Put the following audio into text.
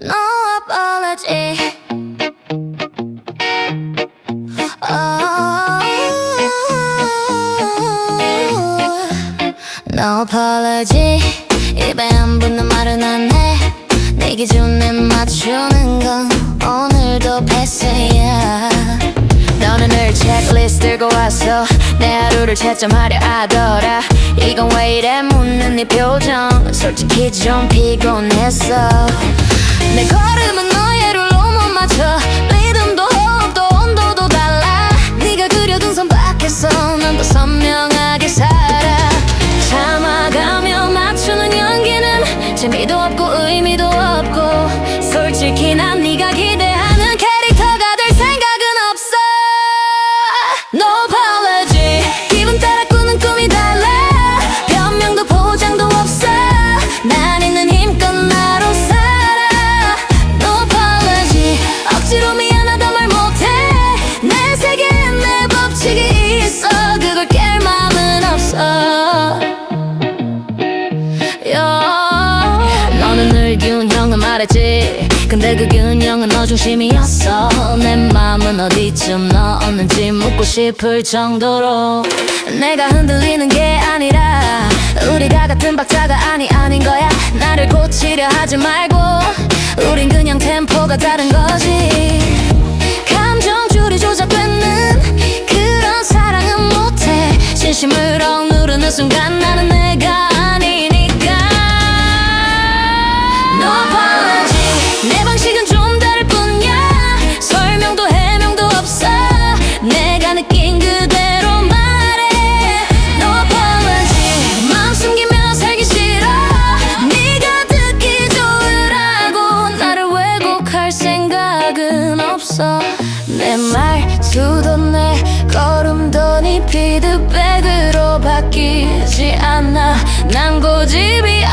No apology. Oh, no apology. 입에 안 붙는 말은 안 해. 네 기준에 맞추는 건 오늘도 패스야. 너는 늘 체크리스트 들고 왔어 내 하루를 채점하려 하더라 이건 왜 이래 묻는 네 표정 솔직히 좀 피곤했어 내 걸음은 너의 룰로 못 맞춰. 리듬도 호흡도 온도도 달라. 네가 그려둔 선 밖에서 난 더 선명하게 살아. 참아가며 맞추는 연기는 재미도 없고 균형을 말했지. 근데 그 균형은 너 중심이었어. 내 마음은 어디쯤 넣었는지 묻고 싶을 정도로 내가 흔들리는 게 아니라 우리가 같은 박자가 아니 아닌 거야. 나를 고치려 하지 말고 우린 그냥 템포가 다른 거지. 감정줄이 조작되는 그런 사랑은 못해. 진심을 억누르는 순간 나는 내 내 말투도 내 걸음도 네 피드백으로 바뀌지 않아. 난 고집이